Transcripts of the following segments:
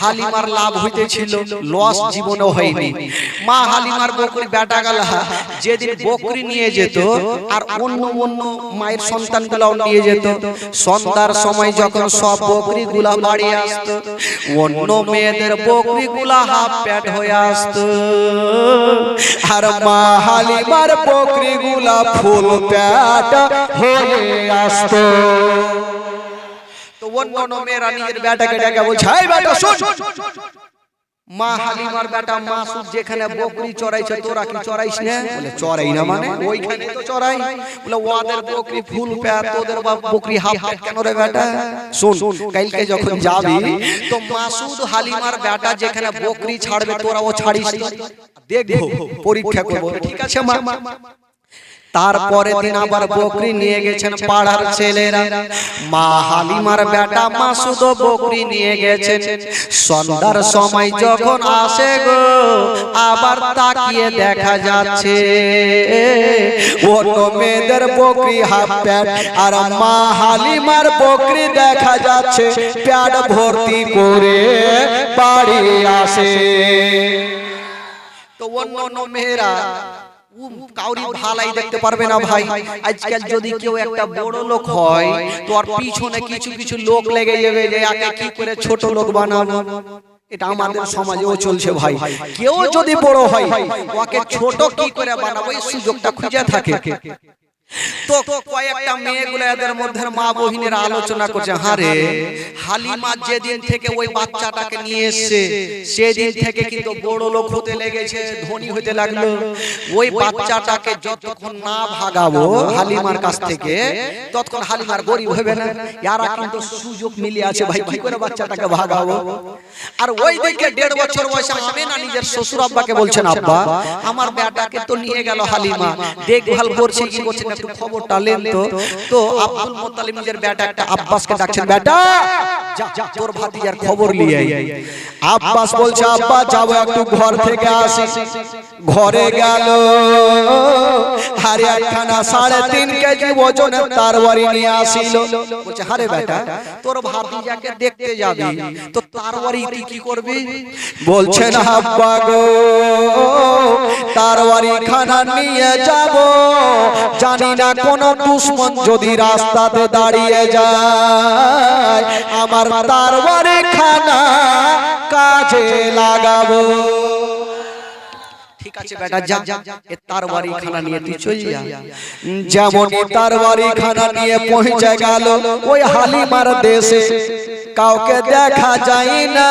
হালিমার লাভ হইতেছিল লস জীবনে হয়নি। মা হালিমার বকরি বেটা গালা যেদিন বকরি নিয়ে যেত আর অন্য অন্য মায়ের সন্তান গুলাও নিয়ে যেত। সন্ধ্যার সময় যখন সব বকরি গুলা বাড়ি আসতো অন্য মেয়েদের বকরি গুলা হাফ প্যাট হয়ে আসতো। আর মা হালিমার বকরি গুলা ফুল প্যাট হয়ে আসতো। অন্য অন্য নিজের বেটাকে ডেকে বলছে এই বেটা শোন! মা হালিমার বেটা মাসুদ যেখানে বকরি চড়াইছে তোরা কি চড়াইস না? বলে চড়াই না মানে? ওইখানে তো চড়াই। বলে ওদের বকরি ফুল প্যাট তোদের বা বকরি হাফ প্যাট কেন রে বেটা শোন কালকে যখন যাবি তো মাসুদ হালিমার বেটা যেখানে বকরি ছাড়বে তোরা ও ছাড়িস। দেখব পরীক্ষা করব। ঠিক আছে মা? তারপরে দিন আবার বকরি নিয়ে গেছেন পাড়ার ছেলেরা। মা হালিমার বেটা মাসুদ বকরি নিয়ে গেছেন। সন্ধ্যার সময় যখন আসে গো আবার তাকিয়ে দেখা যাচ্ছে। অন্য মেয়েদের বকরি হাফ প্যাট আর মা হালিমার বকরি দেখা যাচ্ছে। প্যাট ভর্তি করে বাড়ি আসে। তো অন্য অন্য মেয়েরা কাউরি ভালাই দেখতে পারবে না ভাই। আজকাল যদি কেউ একটা বড় লোক হয় তো আর পিছনে কিছু কিছু লোক লেগে যাবে যে একে কি করে ছোট লোক বানাবো? এটা আমাদের সমাজেও চলছে ভাই। কেউ যদি বড় হয় ওকে ছোট কি করে বানাবো? এই সুযোগটা খুঁজে থাকে। তো কয়েকটা মধ্যে মা বহিনের আলোচনা করছে হারে হালিমা যেদিন থেকে ওই বাচ্চাটাকে নিয়ে এসছে সেদিন থেকে কিন্তু বড় লোক হতে লেগেছে ধনী হতে লাগল। ওই বাচ্চাটাকে যতক্ষণ না ভাগাবো হালিমার কাছ থেকে ততক্ষণ হালিমার গরিব হবে না। ইয়ারা কিন্তু সুযোগ মিলে আছে ভাই কি করে বাচ্চাটাকে ভাগাবো? আর ওই দিকে দেড় বছর বয়সে না নিজের শ্বশুর আব্বাকে বলছেন আব্বা আমার বেটাকে তো নিয়ে গেল হালিমা দেখভাল করছে কি করছে? না, একটু খবরটা নেন তো। তো আব্দুল মোত্তালিব নিজের বেটা একটা আব্বাসকে ডাকছেন যা, তোর ভাতিজার খবর নিয়ে আব্বাস বলছে আব্বা যাব একটু ঘর থেকে আসি। ঘরে গেল। হারে একখানা সাড়ে তিন কেজি ওজনের তার বাড়ি নিয়ে আসিল। বলছে হারে বেটা তোর ভাতিজাকে দেখতে যাবি। তো তার বাড়ি তুই কি করবি? বলছেন আব্বা গো তার বাড়ি খানা নিয়ে যাব। জানি না, কোন দুশ্মন যদি রাস্তাতে দাঁড়িয়ে যায়, আমার তার বাড়ি খানা কাজে লাগাবো। যেমন নিয়ে পৌঁছে গেল, ওই হালিমার দেশে। কাউকে দেখা যায় না,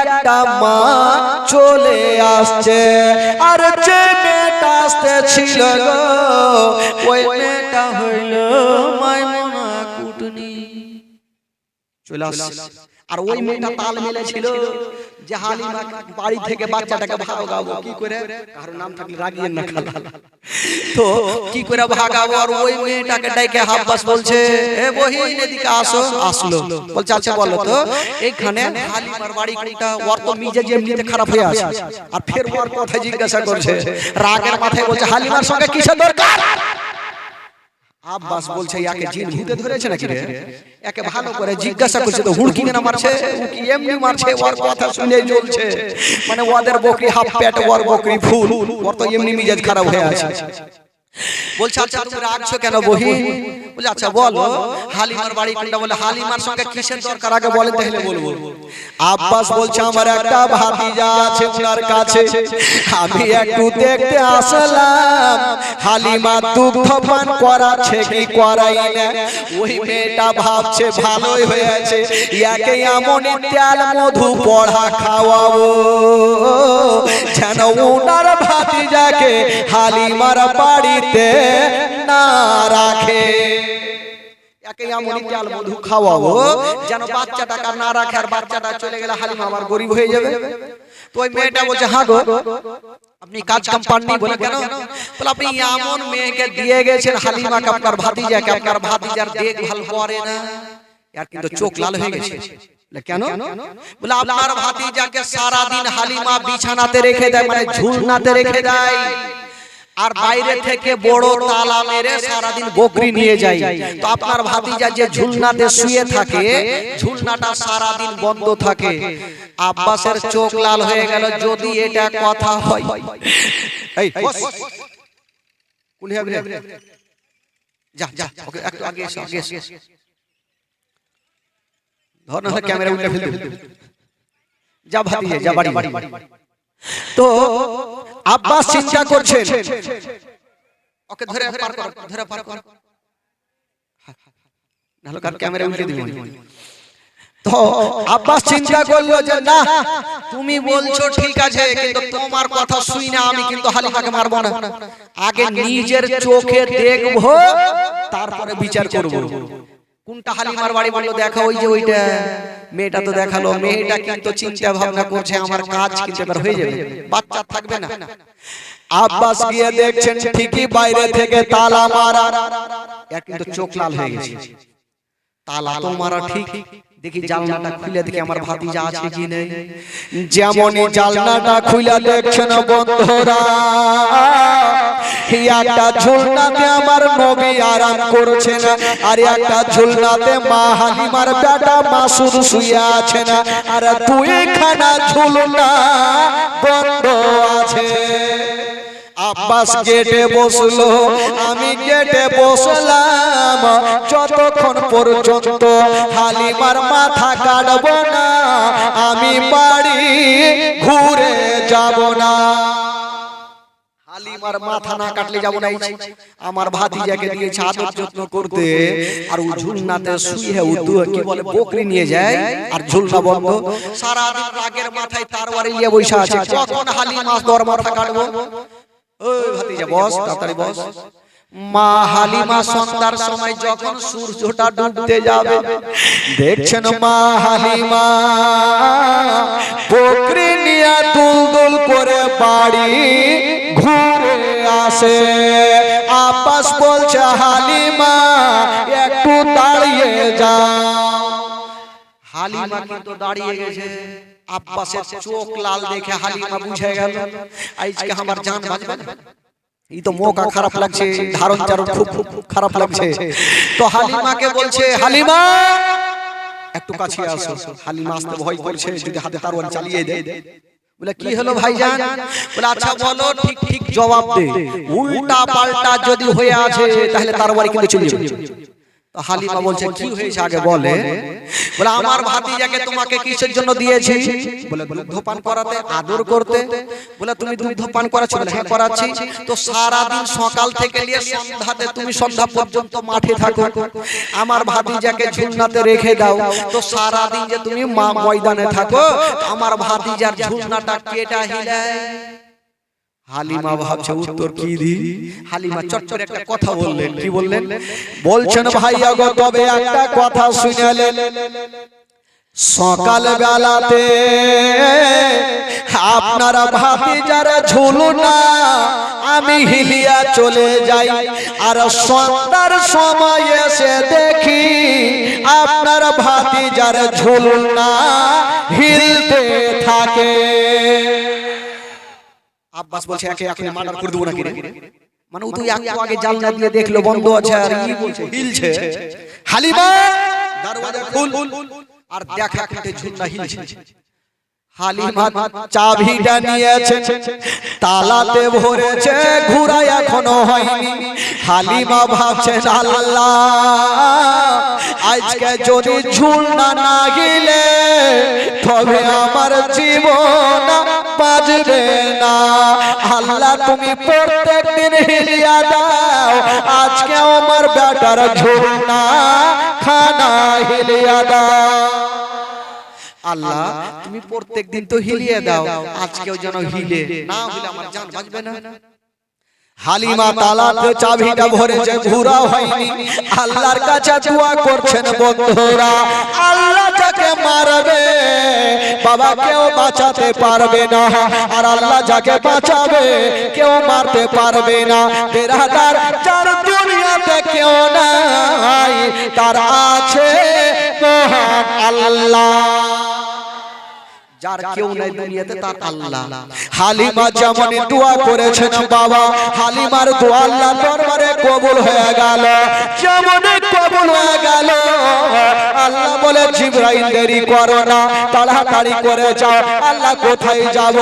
একটা মা চলে আসছে। আর মেয়েটা আসতে ছিল গো। ওই মেয়েটা হইল মাইমুনা কুটনি। চলে আর ওই মেয়েটা তাল মেলেছিল। যে হালিমা বাড়ি থেকে বাচ্চাটাকে ভাগাবো কি করে? কারোর নাম থাকলে রাগিয়ে না খালা। তো কি করে ভাগাবো আর ওই মেয়েটাকে ডাইকে হাব্বাস বলছে এ বহিন এদিকে আসো। আসলো। বলছে আচ্ছা বলো তো এইখানে হালিমার বাড়ি কোনটা? ওর তো মিজে যে এমনিতে খারাপ হয়ে আছে। আর ফের ওর কথা জিজ্ঞাসা করছে। রাগের মাথায় বলছে হালিমার সঙ্গে কিসের দরকার? আব্বাস বলছে ইয়াকে জিন ভূতে ধরেছে নাকি রে? একে ভালো করে জিজ্ঞাসা করছে তো হুড়কি না মারছে কি এমনি মারছে ওর কথা শুনে চলছে। মানে ওদের বকরি হাফ প্যাট ওর বকরি ফুল। ওর তো এমনি মিজাজ খারাপ হয়ে আছে। বলছে আচ্ছা তুমি রাখছো কেন বহি বলে আচ্ছা বলো হালিমার বাড়ি কোনটা? বলে হালিমার সঙ্গে কিসের দরকার? আগে বলেন তাহলে বলব। আব্বাস বলছে আমার একটা ভাতিজা আছে ওনার কাছে। আমি একটু দেখতে আসলাম। হালিমা দুগ্ধ পান করাচ্ছে কি করাই না? ওই মেয়েটা ভাবছে ভালোই হয়েছে। ইয়াকে এমন তেল মধু পড়া খাওয়াবো। যেন ওনার ভাতিজাকে হালিমার বাড়িতে না রাখে। একে এমনই তেল মধু খাওয়াবো। যেন বাচ্চাটাকে না রাখে আর বাচ্চাটা চলে গেলে হালিমা আমার গরিব হয়ে যাবে। তো ওই মেয়েটা বলছে হ্যাঁ গো আপনি কাজ কাম পাননি বলে কেন? বলে আপনি এমন মেয়েকে দিয়ে গেছেন হালিমাকে আপনার ভাতিজাকে আপনার ভাতিজার দেখভাল করে না। আর কিন্তু চোখ লাল হয়ে গেছে। কেন? বলে আপনার ভাতিজাকে সারা দিন হালিমা বিছানাতে রেখে দেয় মানে ঝুলনাতে রেখে দেয়। আর বাইরে থেকে বড় তালা মেরে সারাদিন বকরি নিয়ে যায়। তো আপনার ভাতিজা যে ঝুলনাতে শুয়ে থাকে ঝুলনাটা সারাদিন বন্ধ থাকে। আব্বাসের চোখ লাল হয়ে গেল যদি এটা কথা হয়। এই বস। কোন হবে রে? যা যা ওকে একটু আগে এসো আগে এসো। ধর না ক্যামেরা উল্টে ফেলতে যা ভাতিজা যা বাড়ি। বাড়ি। তো আব্বাস চিন্তা করছেন। ওকে ধরে পার কর ধরে পার কর। নাহলে কার ক্যামেরা উল্টে দিবি? তো আব্বাস চিন্তা করল যে না তুমি বলছো ঠিক আছে কিন্তু তোমার কথা শুই না আমি কিন্তু হালিমাকে মারবো না। আগে নিজের চোখে দেখব তারপরে বিচার করব। কোনটা হালিমার বাড়ি বলল? দেখা ওই যে ওইটা মেয়েটা তো দেখাল। মেয়েটা কিন্তু চিন্তা ভাবনা করছে আমার কাজ কিন্তু এবার হয়ে যাবে। বাচ্চা থাকবে না। আব্বাস গিয়ে দেখছেন ঠিকই বাইরে থেকে তালা মারা। কিন্তু চোখ লাল হয়ে গেছে। তালা তো মারা ঠিক। দেখি জালনাটা খুলে দেখি আমার ভাতিজা আছে কি নেই। যেমনই জানলাটা খুলে দেখছেন বন্ধুরা একটা ঝুলনাতে আমার নবী আরাম করছেন আর একটা ঝুলনাতে মা হালিমার বেটা মাসুদ শুয়ে আছেন আর দুইখানা ঝুলনা বন্ধ আছে। আব্বাস গেটে বসল, আমি গেটে বসলাম। যতক্ষণ পর্যন্ত হালিমার মাথা কাটব না, আমি বাড়ি ঘুরে যাব না। হালিমার মাথা না কাটলে যাব না আমার করতে, আর ঝুলনাতে বলে যায়, আর রাগের মাথায় আছে। কখন হালিমা দর মাথা কাটবো? ওই ভাতিজা বস তাড়াতাড়ি বস। মা হালিমা সন্ধ্যার সময় যখন সূর্যটা ডুবতে যাবে দেখছেন মা হালিমা? বকরি নিয়ে দুল দুল করে বাড়ি ঘুরে আসে। আপাস বলছে হালিমা একটু দাঁড়িয়ে যাও হালিমা কিন্তু দাঁড়িয়ে গেছে। আব্বাসের চোখ লাল দেখে হালিমা বুঝে গেল। আজকে আমার জান বাঁচবে এই তো মোকা খারাপ লাগছে ধারণ চারণ খুব খুব খুব খারাপ লাগছে। তো হালিমাকে বলছে হালিমা! একটু কাছে আসো। হালিমা আসতে ভয় করছে যদি হাতে তারওয়ার চালিয়ে দেয় বলে কি হলো ভাইজান? বলে আচ্ছা বলো ঠিক ঠিক জবাব দে। উল্টা পাল্টা যদি হয়ে আছে তাহলে তার বাড়ি কিন্তু চলে হালিমা বলছে কি হয়েছে আগে বলে? বলে? আমার ভাতিজাকে তোমাকে কিসের জন্য দিয়েছি? বলে দুগ্ধপান করাতে আদর করতে। বলে তুমি দুগ্ধপান করাচ্ছ হ্যাঁ করাচ্ছি। তো সারা দিন সকাল থেকে নিয়ে সন্ধ্যাতে তুমি সন্ধ্যা পর্যন্ত মাঠে থাকো। আমার ভাতিজাকে ঝুলনাতে রেখে দাও। তো সারা দিন যে তুমি মা ময়দানে থাকো আমার ভাতিজার ঝুলনাটা কেটা হিলায় হালিমা ভাবছে উত্তর কি দি হালিমা চট্টর একটা কথা বললেন কি বললেন? বলছেন ভাইয়া গো তবে একটা কথা শুনেলেন সকাল বেলাতে আপনারা ভাতি যারা ঝুলু না আমি হিলিয়া চলে যাই। আর সন্ধ্যার সময় এসে দেখি আপনার ভাতি যারা ঝুলু না হিলতে থাকে। আব্বাস বলছে একে একে মার্ডার করে দেবো নাকি মানে ও তো একটু আগে জানলা দিয়ে দেখল বন্ধ আছে আর কি বলছে? হিলছে। হালিমা! দরওয়াজা খুল আর দেখা কেটে ঝুন্না হিলছে। হালিমা চাবিটা নিয়েছে। তালাতে ভরেছে ঘুরা এখনও হয়নি। হালিমা ভাবছে আল্লাহ আজকে যদি ঝুলনা না গিলে তবে আমার জীবন বাজবে না। আল্লাহ তুমি প্রত্যেক দিন হিলিয়া দাও। আজকে আমার বেটার ঝুলনা খানা হিলিয়া দাও। আল্লাহ তুমি প্রত্যেক দিন তো হিলিয়ে দাও আজকেও যেন হিলে। না হলে আমার জান বাঁচবে না। হালিমা তালাতে চাবিটা ভরেছে ঘুরা হয়নি আল্লাহর কাছে দোয়া করছেন বন্ধুরা। আল্লাহ যাকে মারবে বাবা কেউ বাঁচাতে পারবে না। আর আল্লাহ যাকে বাঁচাবে কেউ মারতে পারবে না। বেরাদার যার দুনিয়াতে কেউ নাই তারা আছে মহান আল্লাহ। যার কেউ নাই দুনিয়াতে তার আল্লাহ। হালিমা যেমন দোয়া করেছেন বাবা হালিমার দোয়া আল্লাহ দরবারে কবুল হয়ে গেল। যেমন কবুল হয়ে গেল আল্লাহ বলে জিব্রাইল দেরি করো না তাড়াতাড়ি করে যাও। আল্লাহ কোথায় যাব?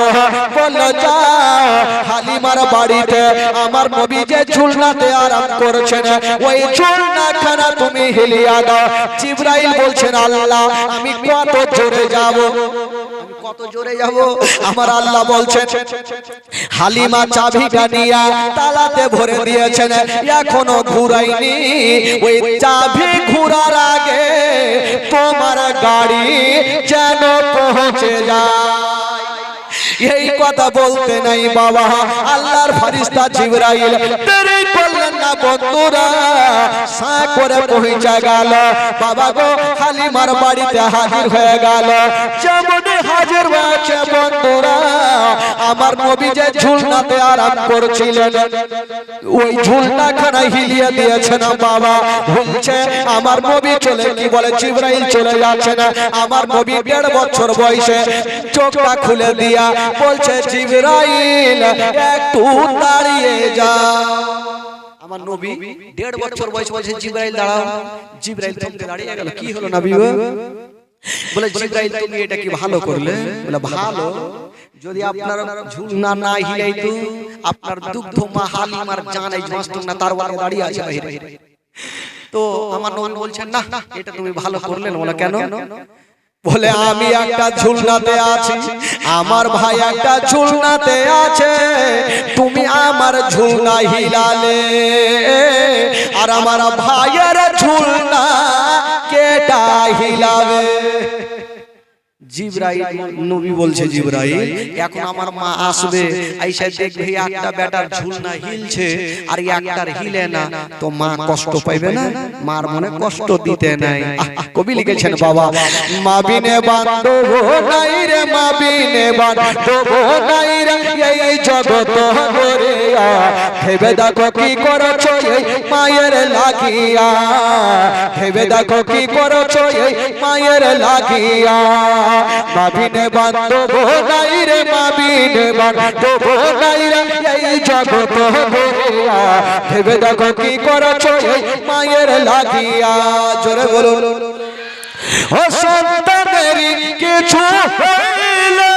বলল যাও হালিমার বাড়িতে আমার নবী যে ঝুলনাতে আরাম করছেন ওই ঝুলনাখানা তুমি হিলিয়া দাও। জিব্রাইল বলছেন আল্লাহ আমি কত জোরে যাব? কত জোরে যাব। আমার আল্লাহ বলছেন হালিমা চাবিটা নিয়া তালাতে ভরে দিয়েছেন এখনও ঘুরাইনি। ওই চাবি ঘুরার আগে তোমার গাড়ি যেন পৌঁছে যায়। এই কথা বলতে নাই বাবা আল্লাহর ফারিস্তা জিবরাইল। দেরি করলেন না বন্ধুরা সা করে পৌঁছে গেল। বাবা গো হালিমার বাড়িতে হাজির হয়ে গেল। যেমন হাজির হয়েছে বন্ধুরা, আমার নবী যে ঝুলনাতে আরাম করছিলেন, ওই ঝুলনা খানা হিলিয়ে না বাবা? বলছে আমার নবী চলে কি বলে? জিবরাইল চলে যাচ্ছে না। আমার নবী দেড় বছর বয়সে চোখটা খুলে দিয়া বলছে, জিবরাইল, একটু দাঁড়িয়ে যা। আমার নবী দেড় বছর বয়স বলছে, জিবরাইল, দাঁড়াও। জিবরাইল দাঁড়িয়ে গেল। কি হলো নবী? বলে জিবরাইল তুমি এটা কি ভালো করলে? বলে ভালো। যদি আপনার ঝুলনা না না হিলাইতো আপনার দুগ্ধ মা হালিমার জান এই নষ্ট না তার ওয়ালে দাঁড়িয়ে আছে বাইরে। তো আমার নবী বলছেন না এটা তুমি ভালো করলে না। বলে কেন? বলে আমি একটা ঝুলনাতে আছি। আমার ভাই একটা ঝুলনাতে আছে। তুমি আমার ঝুলনা হিলালে। আর আমার ভাইয়ের ঝুলনা কেটা হিলাবে। জিব্রাইল নবী বলছে জিব্রাইল এখন আমার মা আসবে আইসা দেখবে একটা বেটার ঝুলনা হিলছে আর একটার হিলে না তো মা কষ্ট পাইবে না? মার মনে কষ্ট দিতে নাই। কবি লিখেছেন বাবা মা বিনে বান্ধব নাই রে মা বিনে বান্ধব নাই রে এই জগত করে ভেবে দেখো কি করছ এই মায়ের লাগিয়া? ভেবে দেখো কি করছ এই মায়ের লাগিয়া? মাবিনে বান্ধব নাই রে, মাবিনে বান্ধব নাই রে, এই জগত ভেবে দেখো কি করছ এই মায়ের লাগিয়া। জোরে বলুন। ও সন্তানেরই কিছু হইলে,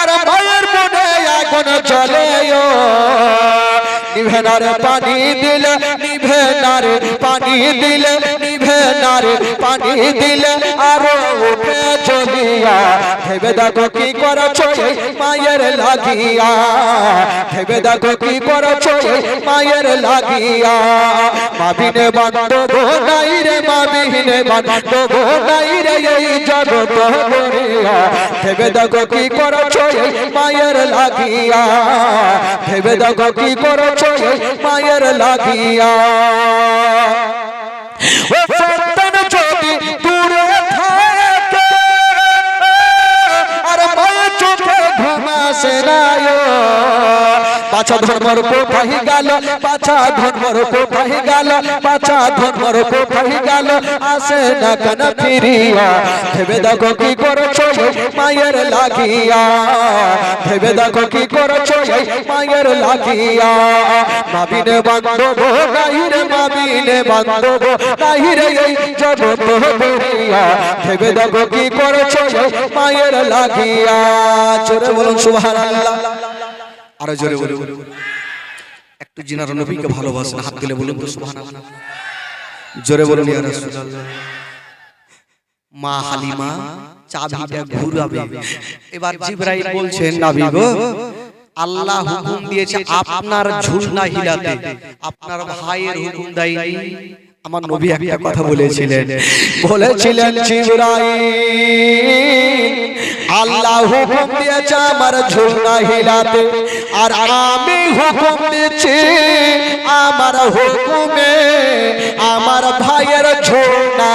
আর মায়ের মনে আগুন জ্বলে নিভে নারে পানি দিলে নিভে নারে পানি দিলে নারে পানি দিলে আরও উঠে চলিয়া ভেবে দেখো কি করছ মায়ের লাগিয়া। ভেবে দেখো কি করছ মায়ের লাগিয়া। মাবিনে বান্ধব নাই রে, মাবিনে বান্ধব নাই রে, এই জগত করিয়া ভেবে দেখো কি করছ মায়ের লাগিয়া। ভেবে দেখো কি করছ মায়ের লাগিয়া। পাছা ধর্মর কোথায় গেল পাছা ধর্মর কোথায় গেল পাছা ধর্মর কোথায় গেল। আসে না কেন ফিরিয়া? ভেবে দেখো কি করছ মায়ের লাগিয়া? ভেবে দেখো কি করছ মায়ের লাগিয়া? মাবিনে বান্ধব নাই রে মাবিনে বান্ধব নাই রে এই জগৎ ধরিয়া ভেবে দেখো কি করছ মায়ের লাগিয়া? জোরে বলুন, সুবহানাল্লাহ। আরও জোরে বলুন। একটু জিনার নবীকে ভালোবাসেন, হাত তুলে বলুন তো জোরে বলুন মা হালিমা, চাবিটা ঘুরাবে। এবার বলছেন, নবী গো, আল্লাহ হুকুম দিয়েছে, আপনার ঝুলনা হিলাতে। আপনার ভাইয়ের হুকুম দেয়নি আমার নবী একটা কথা বলেছিলেন। বলেছিলেন। জিবরাইল আল্লাহ হুকুম দিয়েছে আমার ঝুলনা হিলাতে আর আমি হুকুম দিচ্ছি আমার হুকুমে আমার ভাইয়ের ঝুলনা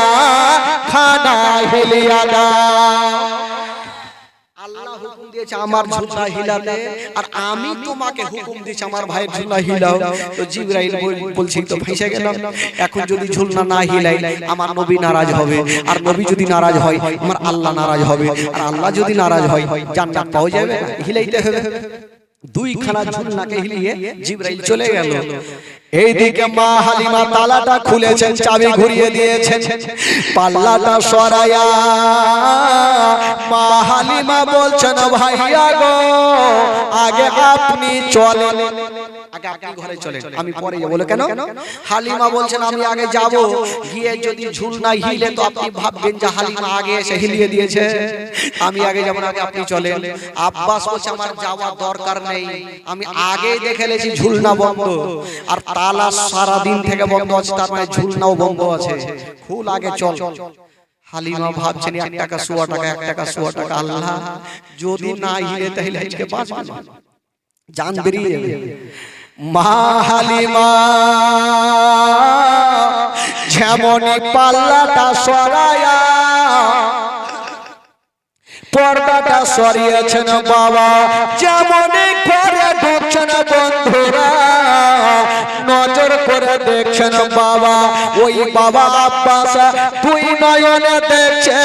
খানা হিলিয়া হুকুম দিয়েছে আমার ঝুলা হিলাতে। আর আমি তোমাকে হুকুম দিয়েছি আমার ভাইয়ের ঝুলা হিলাও। তো জিবরাইল বলছি তো ফেসে গেলাম। এখন যদি ঝুলনা না হিলাই আমার নবী নারাজ হবে। আর নবী যদি নারাজ হয় আমার আল্লাহ নারাজ হবে। আর আল্লাহ যদি নারাজ হয় জান্নাত পাওয়া যাবে। না হিলাইতে হবে। দুইখানা ঝুলনাকে হিলিয়ে জিব্রাইল চলে গেল। এইদিকে মা হালিমা তালাটা খুলেছেন চাবি ঘুরিয়ে দিয়েছেন। পাল্লাটা সরায়া মা হালিমা বলছেন ভাইয়া গো আগে আপনি চলেন। আগে আপনি ঘরে চলেন। আমি পরে যাব। বলে কেন? হালিমা বলছেন আমি আগে যাব। গিয়ে যদি ঝুল না হিলে তো আপনি ভাববেন যে হালিমা আগে এসে হিলিয়ে দিয়েছে। আমি আগে যাব না আগে আপনি চলেন। আব্বাস বলছে আমার যাওয়া দরকার নেই। আমি আগেই দেখে লেছি ঝুলনা বন্ধ। আর তালা সারা দিন থেকে বন্ধ আছে তার মানে ঝুলনাও বন্ধ আছে। খুল আগে চল। হালিমা ভাবছেন এক টাকা সোয়া টাকা এক টাকা সোয়া টাকা আল্লাহ। যদি না হিরে তাহলে আজকে বাঁচবে। না জান বেরিয়ে যাবে মা হালিমা যেমন পাল্লাটা সরায়া পর্দাটা সরিয়েছেন বাবা। যেমন করে ঢুকছেন বন্ধুরা, নজর করে দেখছেন বাবা। ওই বাবা আব্বাস তুই নয়নে দেখছে,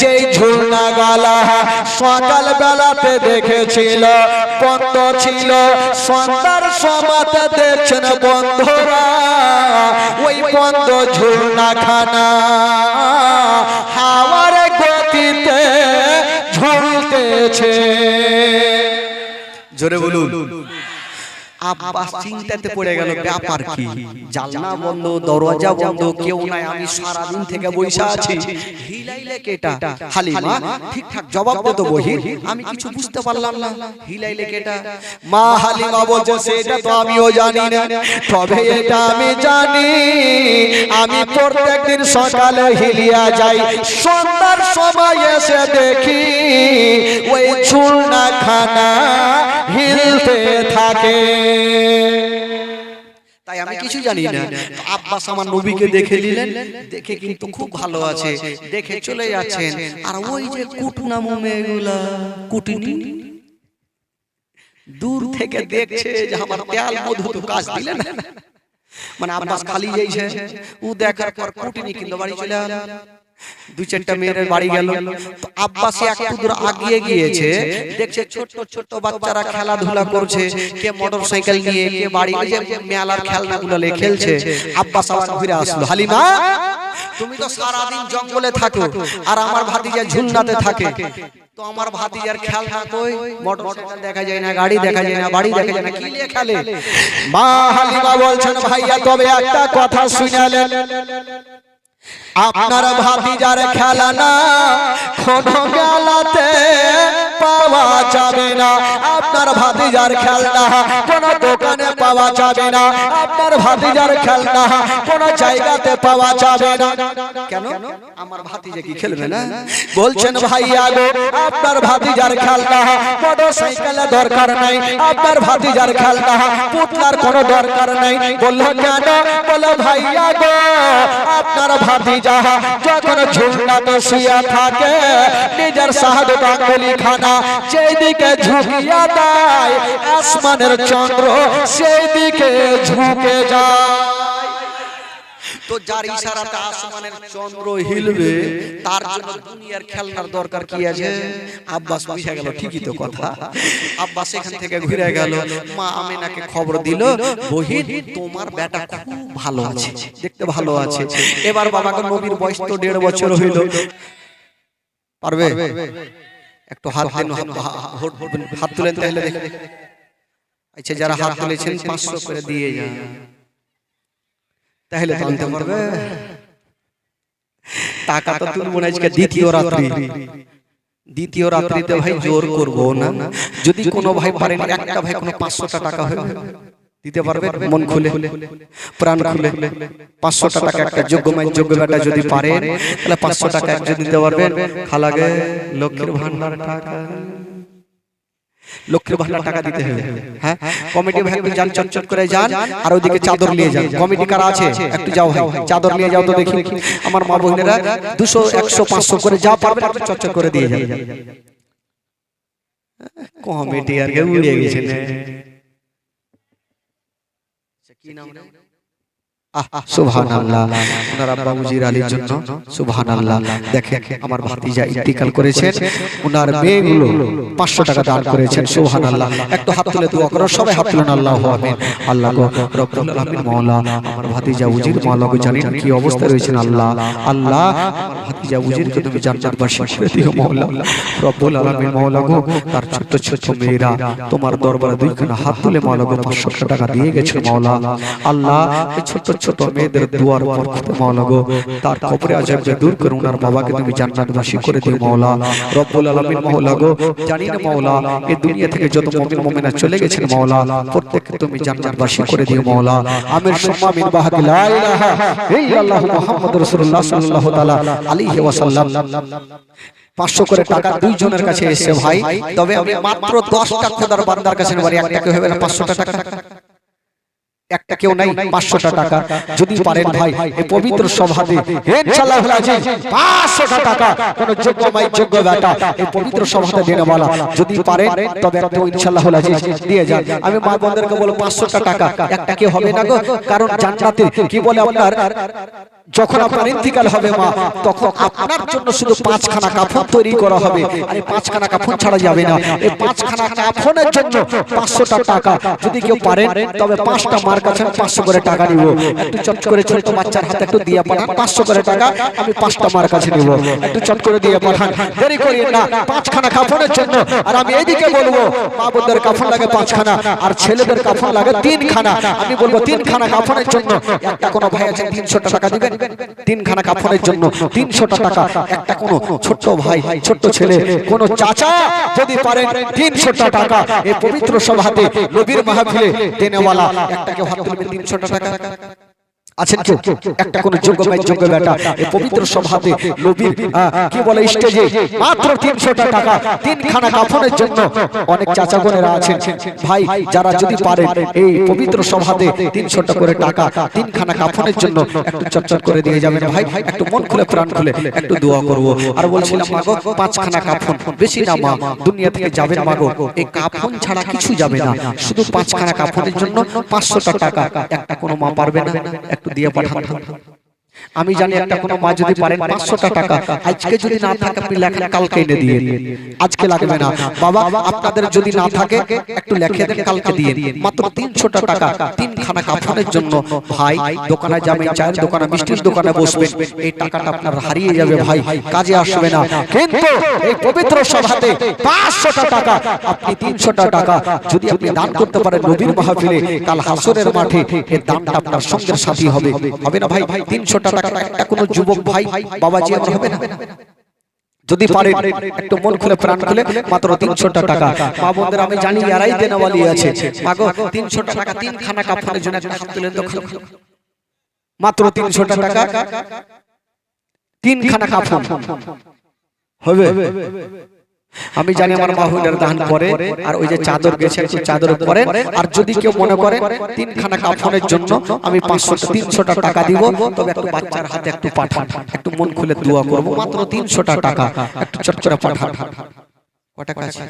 যেই ঝুলনা গালা সকাল বেলাতে দেখেছিল বন্ধ ছিল। সন্ধ্যার সমাতে দেখছেন বন্ধুরা, ওই বন্ধ ঝুলনা খানা হাওয়ার গতিতে ঝুলতেছে। জোরে বলুন। আব্বাস চিন্তাতে পড়ে গেল ব্যাপার কি? জানলা বন্ধ দরজা বন্ধ কেউ নাই আমি সারা দিন থেকে আছি। হিলাইলে কেটা হালিমা? ঠিকঠাক জবাব দে তো বহি। আমি কিছু বুঝতে পারলাম না। হিলাইলে কেটা মা হালিমা বলছে সেটা তো আমিও জানি না। তবে এটা আমি জানি। আমি প্রত্যেকদিন সকালে হিলিয়া যাই। সন্ধ্যার সময় এসে দেখি ওই ঝুলনা খানা হিলতে থাকে। তাই আমি কিছু জানি না। আব্বাস আমার নবীকে দেখে নিলেন। দেখে কিন্তু খুব ভালো আছে। দেখে চলে যাচ্ছেন। আর ওই যে কুটনামু মেয়েগুলা কুটিনি, দূর থেকে দেখছে যে আমার তেল মধু তো কাজ দিলেন মানে আব্বাস খালি যাইছে ও দেখার পর কুটিনি কিন্তু বাড়ি চলে গেল দুই চারটা মেয়ের বাড়ি গেল। আব্বাসে একটু দূর আগিয়ে গিয়েছে দেখছে ছোট ছোট বাচ্চারা খেলাধুলা করছে কে মোটর সাইকেল নিয়ে কে বাড়ি মেলার খেলনাগুলো নিয়ে খেলছে। আব্বাস আবার ঘুরে আসলো। হালিমা তুমি তো সারাদিন জঙ্গলে থাকো আর আমার ভাতিজা ঝুলনাতে থাকে। তো আমার ভাতিজার খেলনা কই? মোটর সাইকেল দেখা যায় না গাড়ি দেখা যায় না বাড়ি দেখা যায় না কি নিয়ে খেলে মা হালিমা বলছেন ভাইয়া তবে একটা কথা শুনালেন আপনার ভাতিজার খেলা না কোনো মেলাতে পাওয়া যাবে না। আপনার ভাতিজার খেলনা, কোন দোকানে পাওয়া যাবে না। আপনার ভাতিজার খেলনা, কোন জায়গাতে পাওয়া যাবে না। কেন? আমার ভাতিজা কি খেলবে না? বলছেন, ভাইয়া গো, আপনার ভাতিজার খেলনা মোটর সাইকেলে দরকার নাই। আপনার ভাতিজার খেলনা, পুতলার কোনো দরকার নাই। বলল, কেন? বলে ভাইয়া গো, আপনার ভাতিজা যখন ঝুলনাতে শুয়ে থাকে, নিজের শাহাদত আঙ্গুলি খানা যেই দিকে ঝুঁকিয়া দেয় আসমানের চন্দ্র সেই দিকে ঝুঁকে যায়। তো যার ইশারাতে আসমানের চন্দ্র হিলবে, তার জন্য দুনিয়ার খেলনার দরকার কি আছে? আব্বাস বুঝে গেল, ঠিকই তো কথা। আব্বাস এখান থেকে ঘুরে গেল, মা আমিনাকে খবর দিল, বহিন, তোমার বেটা খুব ভালো আছে, দেখতে ভালো আছে। এবার বাবাকে নবীর বয়স তো দেড় বছর হইল। পারবে? একটু হাত দেন হাত তুলেন তাহলে দেখে। আচ্ছা যারা হাত তুলেছেন পাঁচশো করে দিয়ে যান। তাহলে তো আনতে পারবে। টাকা তো তুলবো না আজকে দ্বিতীয় রাত্রি। দ্বিতীয় রাত্রিতে ভাই জোর করব না। যদি কোনো ভাই পারেন একটা ভাই কোনো পাঁচশোটা টাকা হবে। দিতে পারবে মন খুলে প্রাণ খুলে। পাঁচশো টাকা একটা যোগ্য মাই যোগ্য বেটা যদি পারেন তাহলে পাঁচশো টাকা একজন দিতে পারবেন। খালাগে লক্ষ্মীর ভান্ডার টাকা। লক্ষ্মীর ভান্ডার টাকা দিতে হবে। হ্যাঁ? কমিটি ভাই একটু যান চটচট করে যান আর ওইদিকে চাদর নিয়ে যান। কমিটি কারা আছে? একটু যাও ভাই। চাদর নিয়ে যাও তো দেখি। আমার মা বোনেরা দুশো একশো পাঁচশো করে যা পারবেন একটু চটচট করে দিয়ে যান কমিটি আর কে উড়ে গেছে না? কি নাম রে? সুবহানাল্লাহ। ওনার আব্বা মুজির আলীর জন্য সুবহানাল্লাহ। দেখেন, আমার ভাতিজা ইন্তিকাল করেছেন। ওনার মেয়েগুলো 500 টাকা দান করেছেন, সুবহানাল্লাহ। একটু হাত তুলে দোয়া করো, সবাই হাত তুলেন, আল্লাহু আমিন আল্লাহ গো, রব্বুল আলামিন মাওলা, আমার ভাতিজা উজির মাওলা গো, জানেন কি অবস্থায় রয়েছেন, আল্লাহ। আল্লাহ ভাতিজা উজিরকে তুমি জান্নাতবাসী করে দিও, মাওলা। রব্বুল আলামিন মাওলা গো, তার ছোট ছোট মেয়েরা, তোমার দরবারে দুইখানা হাত তুলে মাওলা 500 টাকা দিয়ে গেছে, মাওলা। আল্লাহ ছোট ছোট মেয়েদের দুয়ার মাওলা গো, তার কবরে দূর বাবাকে তুমি করে দিও মাওলা। রব্বুল আলামিন মাওলা গো জানি না মাওলা, এই দুনিয়া থেকে যত মুমিন মুমিনা চলে গেছেন মাওলা, প্রত্যেককে তুমি করে দিও মাওলা। আমির সুম্মা মিন লা ইলাহা রাসূলুল্লাহ সাল্লাল্লাহু তাআলা আলাইহি ওয়াসাল্লাম। পাঁচশো করে টাকা দুইজনের কাছে এসে ভাই, তবে আমি মাত্র দশটা খোদার বান্দার কাছে হবে না পাঁচশোটা টাকা। একটা কেউ নাই পাঁচশোটা টাকা। যদি পারেন ভাই এই পবিত্র সভাতে ইনশাআল্লাহ আজিজ টাকা কোন যোগ্য মাই যোগ্য বেটা এই পবিত্র সভাতে দেনে বলা যদি পারেন তবে একটা ইনশাআল্লাহ আজিজ দিয়ে যান। আমি মা বন্ধুদেরকে বলব পাঁচশোটা টাকা একটা কেউ হবে না গো? কারণ জান্নাতে কি বলে আপনার? যখন আপনার ইন্তিকাল হবে মা তখন আপনার জন্য শুধু পাঁচখানা কাফন তৈরি করা হবে। আর এই পাঁচখানা কাফন ছাড়া যাবে না। এই পাঁচখানা কাফনের জন্য পাঁচশোটা টাকা। যদি কেউ পারেন তবে পাঁচটা মার কাছে পাঁচশো করে টাকা নিব। একটু চট করে ছোট বাচ্চার হাতে একটু দিয়ে পাঠান পাঁচশো করে টাকা আমি পাঁচটা মার কাছে নিব। একটু চট করে দিয়ে পাঠান। দেরি করিয়ে না। পাঁচখানা কাফনের জন্য আর আমি এইদিকে বলব মা বোনদের কাফন লাগে পাঁচখানা আর ছেলেদের কাফন লাগে তিনখানা আমি বলব তিনখানা কাফনের জন্য একটা কোনো ভাই আছে তিনশো টাকা দিবেন তিনখানা কাফনের জন্য তিনশো টাকা, একটা কোনো ছোট্ট ভাই, ছোট্ট ছেলে, কোন চাচা যদি পারেন তিনশো টাকা। এই পবিত্র সভাতে নবীর মাহফিলে দেনেওয়ালা একটা কেউ হাত তুলবে তিনশো টাকা। আছেন কেউ? একটা কোন যোগ্য ভাই যোগ্য বেটা এই পবিত্র সভাতে নবীর কি বলে স্টেজে মাত্র তিনশো টাকা তিনখানা কাফনের জন্য অনেক চাচা বোনেরা আছেন। ভাই যারা যদি পারেন এই পবিত্র সভাতে তিনশো করে টাকা তিনখানা কাফনের জন্য একটু চটচট করে দিয়ে যাবেন। ভাই একটু মন খুলে প্রাণ খুলে একটু দোয়া করব। আর বলছিলাম মাগো পাঁচখানা কাফন বেশি না মা দুনিয়া থেকে যাবেন মাগো। এই কাফন ছাড়া কিছু যাবে না শুধু পাঁচখানা কাফনের জন্য পাঁচশো টাকা একটা কোনো মা পারবে না একটু দিয়ে পাঠান আমি জানি একটা কোনো মা যদি পারেন পাঁচশোটা টাকা। আজকে যদি না থাকে, আপনি লেখেন, কালকে এনে দিয়ে আজকে লাগবে না। বাবা, আপনাদের যদি না থাকে, একটু লেখে দেন, কালকে দিয়ে মাত্র তিনশোটা টাকা, তিনখানা কাফনের জন্য। ভাই, দোকানে যাবেন, চায়ের দোকানে, মিষ্টির দোকানে বসবেন। এই টাকাটা আপনার হারিয়ে যাবে, ভাই। কাজে আসবে না। কিন্তু এই পবিত্র সভাতে পাঁচশোটা টাকা। আপনি তিনশোটা টাকা যদি আপনি দান করতে পারেন নবীর মাহফিলে, কাল হাসরের মাঠে এই দানটা আপনার সঙ্গের সাথী হবে। হবে না, ভাই? তিনশো টাকা কোনো যুবক ভাই বাবাজি আমার হবে না। যদি পারেন একটু মন খুলে প্রাণ খুলে মাত্র তিনশো টাকা। মা বোনদের আমি জানি এরাই দেনাওয়ালি আছে। মাগো টাকা তিনখানা কাপড়ের জন্য হাত তুলেন মাত্র তিনশো টাকা। তিনখানা কাপড়। হবে। আমি জানি আমার মাহুনের দান করে, আর ওই যে চাদর গেছে, একটু চাদর পরে আর যদি কেউ মনে করে তিনখানা কাফনের জন্য আমি পাঁচশো তিনশোটা টাকা দিব, তবে একটু বাচ্চার হাতে একটু পাঠান। একটু মন খুলে দোয়া করব। মাত্র তিনশোটা টাকা একটু চট করে পাঠান ক আছে?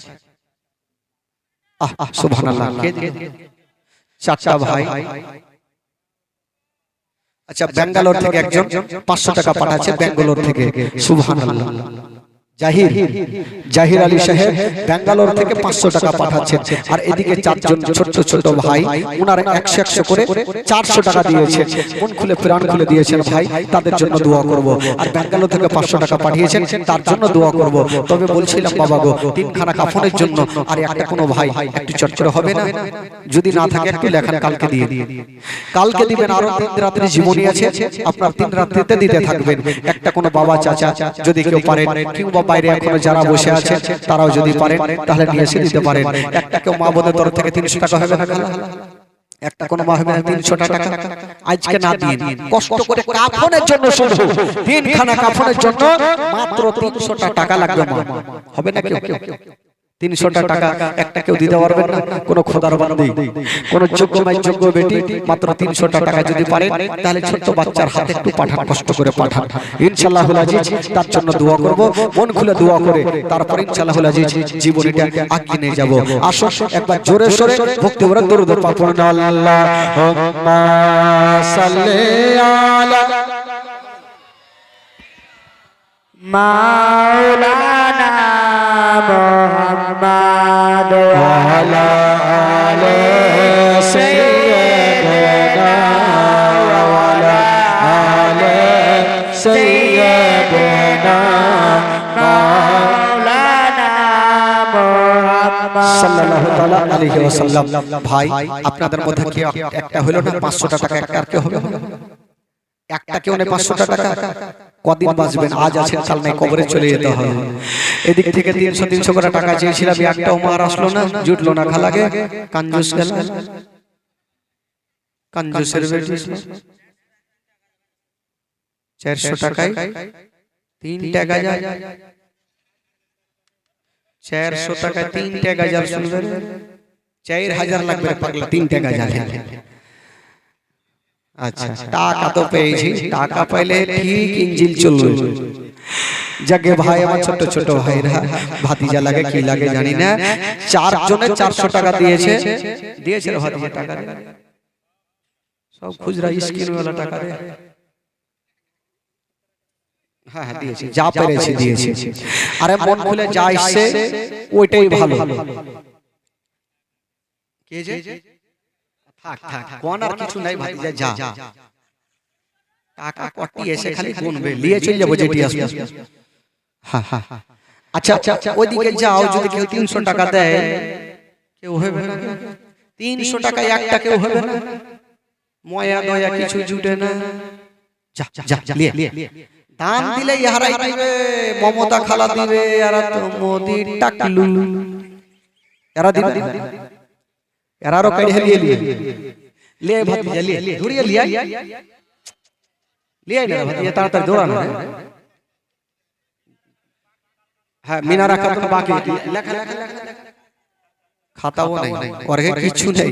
আহ আহ সুবহানাল্লাহ চারটা ভাই। আচ্ছা ব্যাঙ্গালোর থেকে একজন পাঁচশো টাকা পাঠাচ্ছে ব্যাঙ্গালোর থেকে। সুবহানাল্লাহ। জাহির জাহির। আলী সাহেব ব্যাঙ্গালোর থেকে পাঁচশো টাকা পাঠাচ্ছেন। আর এদিকে চারজন ছোট ছোট ভাই ওনারা একশো একশো করে চারশো টাকা দিয়েছেন। মন খুলে প্রাণ খুলে দিয়েছেন ভাই তাদের জন্য দোয়া করব। আর ব্যাঙ্গালোর থেকে পাঁচশো টাকা পাঠিয়েছেন তার জন্য দোয়া করব। তবে বলছিলাম বাবা গো তিনখানা কাফনের জন্য আর একটা কোনো ভাই একটু চটচড়ে হবে না? যদি না থাকে একটু লেখান কালকে দিয়ে কালকে দিবেন আরও তিন রাত্রি জীবনী আছে আপনার তিন রাত্রিতে দিতে থাকবেন। একটা কোনো বাবা চাচা যদি কেউ পারেন কিংবা বাইরে এখনও যারা বসে আছে তারাও যদি পারেন তাহলে নিয়ে এসে দিতে পারেন। একটা কেউ মা বোনের তরফ থেকে তিনশো টাকা হবে। না একটা কোনো মা হবে তিনশো টাকা। আজকে না দিয়ে কষ্ট করে কাফনের জন্য শুধু তিনখানা কাফনের জন্য মাত্র তিনশো টাকা লাগবে হবে না কেউ? তিনশোটা টাকা একটা কেউ দিতে পারবেন না কোনো খোদার বান্দি। কোন যোগ্য মাই যোগ্য বেটি মাত্র তিনশোটা টাকা যদি পারেন তাহলে ছোট্ট বাচ্চার হাতে একটু পাঠান কষ্ট করে পাঠান। ইনশাল্লাহ আজিজ তার জন্য দোয়া করব। মন খুলে দোয়া করে। তারপর ইনশাল্লাহ আজিজ জীবনীটা আগিয়ে নিয়ে যাব। আসো একবার জোরে সোরে ভক্তি ভরে দরুদ পাপন আল্লাহ সাল্লি আলা মাওলানা ওয়ালা আলে সাইয়্যিদিনা মাওলানা মোহাম্মদ সাল্লাল্লাহু তাআলা আলাইহি ওয়াসাল্লাম। ভাই আপনাদের মধ্যে কি একটা হলো না 500 টাকা একটা আর কি হবে একটা কেউ নেই 500 টাকা কদিন বাঁচবেন? আজ আছেন কাল নাই, কবরে চলে যেতে হবে। এদিক থেকে 300 300 করে টাকা চেয়েছিলাম একটা ওমার আসলো না, জুটলো না খালাগে কাঞ্জুস গেল। কাঞ্জুসের চারশো টাকায় তিন টাকা যায় চারশো টাকায় তিন টাকা যার শুনবেন? চার হাজার লাগবে পাগলা তিন টাকা যাবে আচ্ছা টাকা তো পেয়েছি। টাকা পাইলে ঠিক ইঞ্জিল চলবে। যাকে ভাই আমার ছোট ছোট ভাইরা ভাতিজা লাগে কি লাগে জানি না চার জনে চারশো টাকা দিয়েছে। দিয়েছে। ভাতিজা টাকা সব খুচরা স্কিন ওয়ালা টাকা রে হ্যাঁ হ্যাঁ দিয়েছি। যা পেরেছি দিয়েছি। আরে মন খুলে যা ইচ্ছে ওইটাই ভালো। কে যে? থাক থাক কোন আর কিছু নাই ভাতিজা যা। টাকা কটি এসে খালি গুনবে নিয়ে চলে যাব যেটি আসবে। হ্যাঁ হ্যাঁ। আচ্ছা আচ্ছা ওইদিকে যাও যদি কেউ তিনশো টাকা দেয় কেউ হবে না। তিনশো টাকা একটা কেউ হবে না। ময়া দয়া কিছু জুটে না। দান দিলে ইহারাই দিবে মমতা খালা দিবে এরা তো মোদির টাকলু। এরা দিবে। ಯಾರು ಕೈ ಹಲಿಯಲಿ ಲೇ ಭತ್ ಜಲಿ ದುಡಿಯಲಿ ಲೇ ಯತಾ ತರ ದೋರನ ಹಾ मीनारा ಕಪ್ಪ ಬಾಕಿ ಲಖ ಲಖ ಲಖ খাতাও নাই ওর কিছু নেই।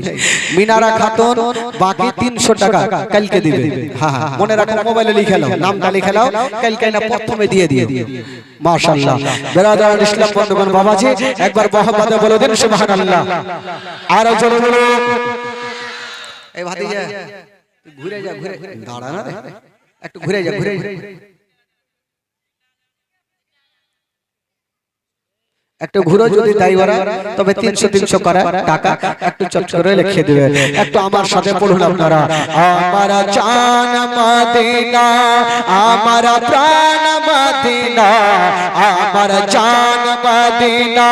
মিনারা খাতুন বাকি তিনশো টাকা কালকে দিবে। হ্যাঁ হ্যাঁ মনে রাখো মোবাইলে লিখে নাও। নামটা লিখে নাও। কালকে না প্রথমে দিয়ে দিয়ে মাশাআল্লাহ। বেরাদার ইসলাম বন্ধুগণ বাবাজি একবার মোহাম্মদে বলে দিন সুবহানাল্লাহ। আর জোরে বলো এই ভাতিজা ঘুরে যা ঘুরে। দাঁড়া না রে। একটু ঘুরে যা ঘুরে একটু ঘুরো যদি তাই ওরা তবে তিনশো তিনশো করা টাকা একটু চট করে লিখে দেবে। একটু আমার সাথে পড়ুন আপনারা। আমার চান মদিনা আমার প্রাণ মদিনা আমার চান মদিনা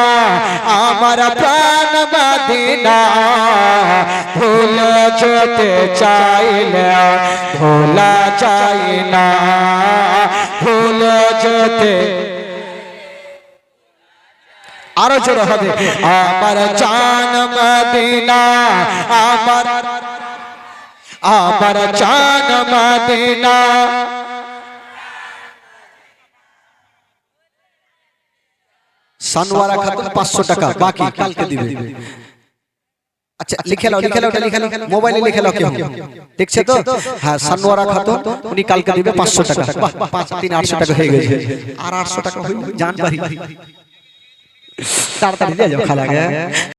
আমার প্রাণ মদিনা। ভুল যেতে চাইলে ভোলা চাই না। ভুল যেতে আরও জোরে হবে। আমার চান মদিনা আমার আমার চান মদিনা। সানওয়ারা খাতুন পাঁচশো টাকা বাকি কালকে দিবে। আচ্ছা লিখে নাও লিখে নাও এটা লিখে নাও। মোবাইলে লিখে নাও কেউ। দেখছে তো? হ্যাঁ সানোয়ারা খাতুন উনি কালকে দিবে পাঁচশো টাকা। বাহ, পাঁচ তিন আটশো টাকা হয়ে গেছে। আর আটশো টাকা হইল জান তাড়াতাড়ি দিয়ে যাও খালাগে